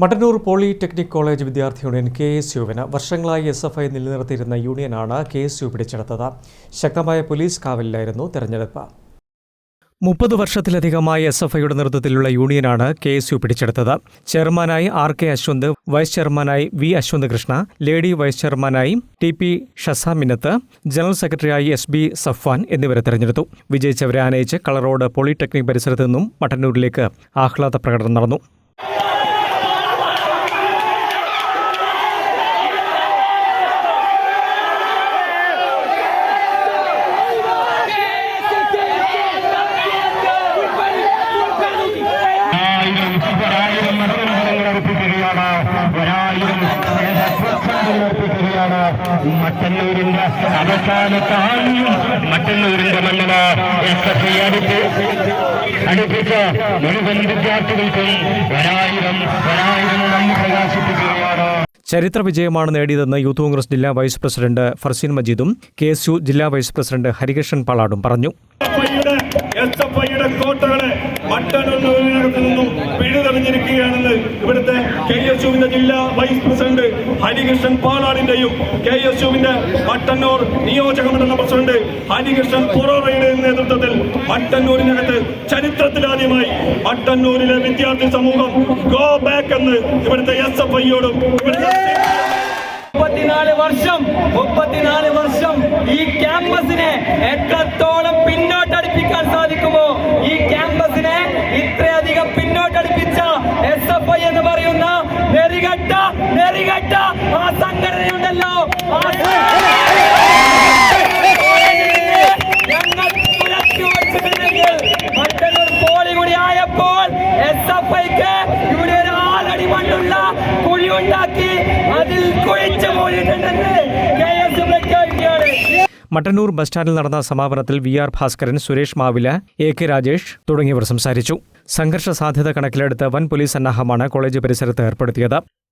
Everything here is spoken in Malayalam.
മട്ടന്നൂർ പോളിടെക്നിക് കോളേജ് വിദ്യാർത്ഥി യൂണിയൻ കെ എസ് യുവിന് വർഷങ്ങളായി എസ് എഫ് ഐ നിലനിർത്തിയിരുന്ന യൂണിയനാണ് കെ എസ് യു പിടിച്ചെടുത്തത്. ശക്തമായ പോലീസ് കാവലിലായിരുന്നു തെരഞ്ഞെടുപ്പ്. മുപ്പത് വർഷത്തിലധികമായി എസ് എഫ് ഐയുടെ നേതൃത്വത്തിലുള്ള യൂണിയനാണ് കെ എസ് യു പിടിച്ചെടുത്തത്. ചെയർമാനായി ആർ കെ അശ്വന്ത് വൈസ് ചെയർമാനായി V Ashwanth Krishna lady vice ചെയർമാനായി ടി പി ഷസാമിനത്ത് ജനറൽ സെക്രട്ടറിയായി എസ് ബി സഫ്വാൻ എന്നിവരെ തെരഞ്ഞെടുത്തു. വിജയിച്ചവരെ ആനയിച്ച് കളറോഡ് പോളിടെക്നിക് പരിസരത്തു നിന്നും മട്ടന്നൂരിലേക്ക് ആഹ്ലാദ പ്രകടനം നടന്നു ഒരായിരം ഒരായിരം മരണങ്ങൾ അർപ്പിക്കുകയാണ് ഒരായിരം സ്നേഹപുഷ്പങ്ങൾ അർപ്പിക്കുകയാണ് മട്ടന്നൂരിന്റെ അവസാനത്തെ ആദ്യം മട്ടന്നൂരിന്റെ മണ്ണിൽ എസ് എഫ് ഐ അടുത്ത് അടുപ്പിച്ച മുഴുവൻ വിദ്യാർത്ഥികൾക്കും ഒരായിരം ഒരായിരം നന്ദി പ്രകാശിപ്പിക്കുകയാണ്. ചരിത്ര വിജയമാണ് നേടിയതെന്ന് യൂത്ത് കോൺഗ്രസ് ജില്ലാ വൈസ് പ്രസിഡന്റ് ഫർസീൻ മജീദും കെ എസ് യു ജില്ലാ വൈസ് പ്രസിഡന്റ് ഹരികൃഷ്ണൻ പാളാടും പറഞ്ഞു. ഐയുടെ എസ് എഫ് ഐയുടെ കോട്ടകളെ നിന്നും പിഴുതെറിഞ്ഞിരിക്കുകയാണെന്ന് ഇവിടുത്തെ കെ എസ് യുവിന്റെ ജില്ലാ വൈസ് പ്രസിഡന്റ് ഹരികൃഷ്ണൻ പാലാടിന്റെയും കെ എസ് യുവിന്റെ പട്ടന്നൂർ നിയോജക മണ്ഡലം പ്രസിഡന്റ് ഹരികൃഷ്ണൻ പൊറോറയുടെ നേതൃത്വത്തിൽ പട്ടന്നൂരിനകത്ത് ചരിത്രത്തിലാദ്യമായി പട്ടന്നൂരിലെ വിദ്യാർത്ഥി സമൂഹം ഗോ ബാക്ക് എന്ന് ഇവിടുത്തെ എസ് എഫ് ഐയോടും മുപ്പത്തിനാല് വർഷം മുപ്പത്തിനാല് വർഷം ഈ ക്യാമ്പസിനെ എത്രത്തോളം പിന്നോട്ടടിപ്പിക്കാൻ നെറികെട്ട ആ സംഘടനയുണ്ടല്ലോ. ഞങ്ങൾ മറ്റൊരു പോളി കൂടി ആയപ്പോൾ എസ് എഫ് ഐക്ക് ഇവിടെ ഒരു ആളടി മണ്ണുള്ള കുഴി ഉണ്ടാക്കി അതിൽ കുഴിച്ചു പോയിട്ടുണ്ടെന്ന് കെ എസ് പ്രഖ്യാപിക്കുകയാണ് മട്ടന്നൂർ ബസ് സ്റ്റാൻഡിൽ നടന്ന സമാപനത്തിൽ V R Bhaskaran Suresh Mavila A K Rajesh തുടങ്ങിയവർ സംസാരിച്ചു. സംഘർഷ സാധ്യത കണക്കിലെടുത്ത് വൻ പോലീസ് സന്നാഹമാണ് കോളേജ് പരിസരത്ത് ഏർപ്പെടുത്തിയത്.